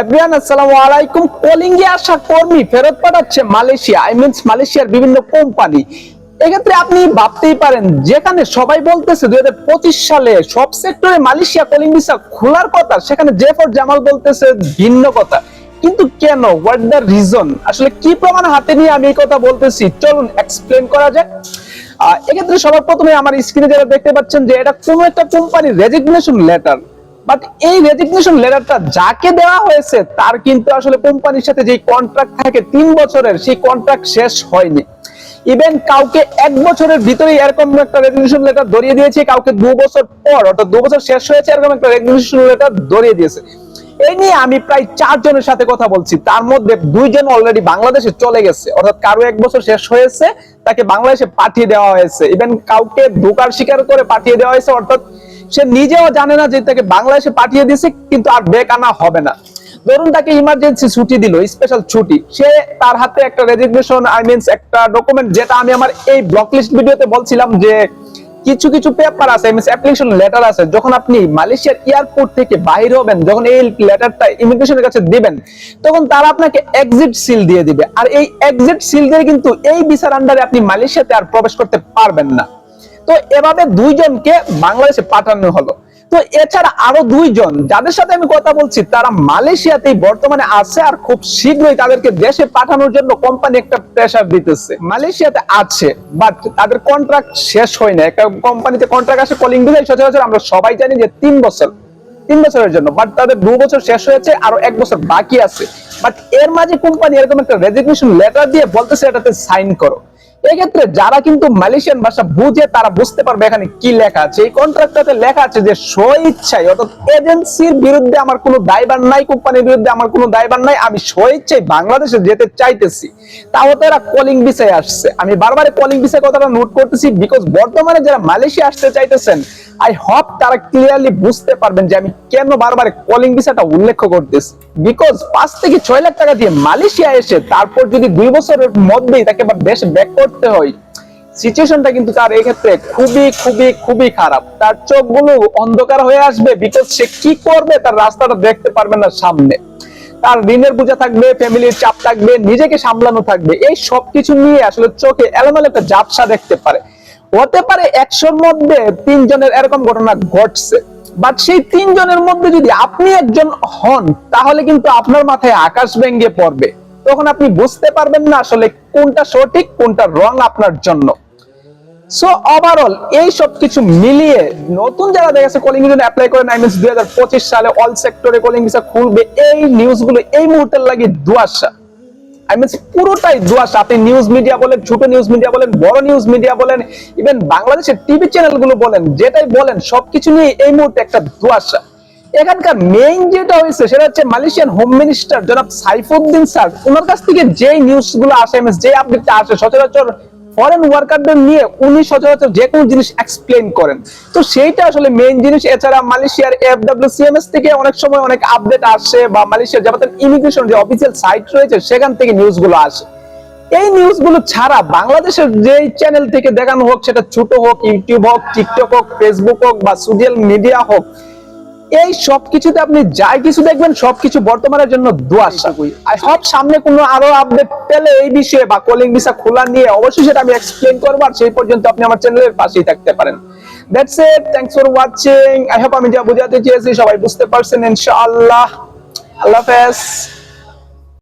Everyone আসসালামু আলাইকুম। কলিঙ্গে আসা কর্মী ফেরত পাঠাচ্ছে মালয়েশিয়া আই মিনস মালয়েশিয়ার বিভিন্ন কোম্পানি। এক্ষেত্রে আপনি ভাবতেই পারেন, যেখানে সবাই বলতেছে দুই সালে সব সেক্টরে মালয়েশিয়া কলিং ভিসা খোলার কথা, সেখানে জেফর জামাল বলতেছে ভিন্ন কথা। কিন্তু কেন? হোয়াট দ্য রিজন আসলে কি প্রমাণ হাতে নিয়ে আমি এই কথা বলতেছি? চলুন এক্সপ্লেন করা যাক। এক্ষেত্রে সবার প্রথমে আমার স্ক্রিনে যারা দেখতে পাচ্ছেন যে এটা কোনো একটা কোম্পানির রেজিগনেশন লেটার বাট এই রেজিগনেশন লেটারটা যাকে দেওয়া হয়েছে, তার কিন্তু আসলে কোম্পানির সাথে যে কন্ট্রাক্ট থাকে, তিন বছরের, সেই কন্ট্রাক্ট শেষ হয়নি। ইভেন কাউকে এক বছরের ভিতরে এরকম একটা রেজিগনেশন লেটার ধরিয়ে দিয়েছে, কাউকে দু বছর পর, অর্থাৎ দু বছর শেষ হয়েছে, এরকম একটা রেজিগনেশন লেটার ধরিয়ে দিয়েছে। এই নিয়ে আমি প্রায় চারজনের সাথে কথা বলছি। তার মধ্যে দুইজন অলরেডি বাংলাদেশে চলে গেছে। অর্থাৎ কারও এক বছর শেষ হয়েছে, তাকে বাংলাদেশে পাঠিয়ে দেওয়া হয়েছে। ইভেন কাউকে ধোকার শিকার করে পাঠিয়ে দেওয়া হয়েছে, অর্থাৎ সে নিজেও জানে না যে তাকে বাংলাদেশে পাঠিয়ে দিয়েছে, কিন্তু আর বেক আনা হবে না। ধরুন তাকে ইমার্জেন্সি ছুটি দিল স্পেশাল ছুটি। সে তার হাতে একটা রেজিগনেশন আই মিনস একটা ডকুমেন্ট যেটা আমি আমার এই ব্লক লিস্ট ভিডিওতে বলছিলাম যে কিছু কিছু পেপার আছে মিনস অ্যাপ্লিকেশন লেটার আছে, যখন আপনি মালয়েশিয়ার এয়ারপোর্ট থেকে বাইর হবেন, যখন এই লেটারটা ইমিগ্রেশনের কাছে দিবেন, তখন তারা আপনাকে এক্সিট সিল দিয়ে দিবে। আর এই এক্সিট সিল দিয়ে কিন্তু এই ভিসার আন্ডারে আপনি মালয়েশিয়াতে আর প্রবেশ করতে পারবেন না। তো এভাবে দুইজনকে বাংলাদেশে পাঠানো হলো। তো এছাড়া আরও দুইজন, যাদের সাথে আমি কথা বলছি, তারা মালয়েশিয়াতেই বর্তমানে আছে আর খুব শীঘ্রই তাদেরকে দেশে পাঠানোর জন্য কোম্পানি একটা প্রেসার দিতেছে। মালয়েশিয়াতে আছে বাট তাদের কন্ট্রাক্ট শেষ হয় না একটা কোম্পানিতে কন্ট্রাক্ট আসে কলিং ভিসায় সচরাচর আমরা সবাই জানি যে তিন বছর, তিন বছরের জন্য বাট তাদের দু বছর শেষ হয়েছে, আরও এক বছর বাকি আছে। বাট এর মাঝে কোম্পানি এরকম একটা রেজিগনেশন লেটার দিয়ে বলতেছে, এটাতে সাইন করো। এক্ষেত্রে যারা কিন্তু মালয়েশিয়ান ভাষা বুঝে তারা বুঝতে পারবে এখানে কি লেখা আছে। এই কন্ট্রাক্টটাতে লেখা আছে যে স্ব ইচ্ছায় অর্থাৎ এজেন্সির বিরুদ্ধে আমার কোনো দায়বার নাই কোম্পানির বিরুদ্ধে আমার কোনো দায়বার নাই, আমি স্বইচ্ছায় বাংলাদেশে যেতে চাইতেছি। তাও তো এরা কলিং বিষয়ে আসছে। আমি বারবার কলিং বিষয়ে কথাটা নোট করতেছি বিকজ বর্তমানে যারা মালয়েশিয়া আসতে চাইতেছেন আই হোপ তারা ক্লিয়ারলি বুঝতে পারবেন যে আমি কেন বারবার কলিং ভিসাটা উল্লেখ করতেছি। বিকজ পাঁচ থেকে ছয় লাখ টাকা দিয়ে মালয়েশিয়া এসে তারপর যদি দুই বছরের মধ্যেই তাকে আবার দেশে ব্যাক করতে হয় সিচুয়েশনটা কিন্তু তার এই ক্ষেত্রে খুবই খুবই খুবই খারাপ। তার চোখগুলো অন্ধকার হয়ে আসবে বিকজ সে কি করবে তার রাস্তাটা দেখতে পারবে না সামনে। তার ঋণের বোঝা থাকবে, ফ্যামিলির চাপ থাকবে, নিজেকে সামলানো থাকবে। এই সবকিছু নিয়ে আসলে চোখে এলোমেলো একটা জাপসা দেখতে পারে। হতে পারে একশোর মধ্যে তিনজনের এরকম ঘটনা ঘটছে। বাট সেই তিনজনের মধ্যে যদি আপনি একজন হন, তাহলে কিন্তু আপনার মাথায় আকাশ ভেঙ্গে পড়বে। তখন আপনি বুঝতে পারবেন না আসলে কোনটা সঠিক, কোনটা রং আপনার জন্য। সো ওভারঅল এই সব কিছু মিলিয়ে নতুন যারা দেখেছে কলিং ভিসা অ্যাপ্লাই করেন আই মিনস দুই সালে অল সেক্টরে কলিং ভিসা খুলবে। এই নিউজগুলো এই মুহূর্তে লাগে দুয়াশা। আই পুরোটাই দুয়াশা আপনি নিউজ মিডিয়া বলেন, ছোট নিউজ মিডিয়া বলেন, বড় নিউজ মিডিয়া বলেন ইভেন বাংলাদেশের টিভি চ্যানেলগুলো বলেন, যেটাই বলেন, সবকিছু নিয়ে এই মুহূর্তে একটা দুয়াশা এখানকার মেইন যেটা হয়েছে, সেটা হচ্ছে মালয়েশিয়ান হোম মিনিস্টার জনাব সাইফুদ্দিন স্যার ওনার কাছ থেকে যেই নিউজগুলো আসে যে আপডেটটা আসে, সচরাচর ফরেন ওয়ার্কারদের নিয়ে উনি সচরাচর যে কোনো জিনিস এক্সপ্লেন করেন। তো সেইটা আসলে মেইন জিনিস। এছাড়া মালয়েশিয়ার এফডব্লিউসিএমএস থেকে অনেক সময় অনেক আপডেট আসে বা মালয়েশিয়ার যাবতীয় ইমিগ্রেশন যে অফিসিয়াল সাইট রয়েছে, সেখান থেকে নিউজগুলো আসে। এই নিউজগুলো ছাড়া বাংলাদেশের যে চ্যানেল থেকে দেখানো হোক, সেটা ছোট হোক ইউটিউব হোক টিকটক হোক ফেসবুক হোক বা সোশ্যাল মিডিয়া হোক এই সবকিছুতে আপনি যাই কিছু দেখবেন সবকিছু বর্তমানের জন্য দুয়াশা আই হোপ সামনে কোনো আরও আপডেট পেলে এই বিষয়ে বা কলিং ভিসা খোলা নিয়ে অবশ্যই সেটা আমি এক্সপ্লেন করব আর সেই পর্যন্ত আপনি আমার চ্যানেলের পাশেই থাকতে পারেন। That's it thanks for watching I hope আমি যা বোঝাতে চেয়েছি সবাই বুঝতে পারছেন ইনশাআল্লাহ। আল্লাহ হাফেজ।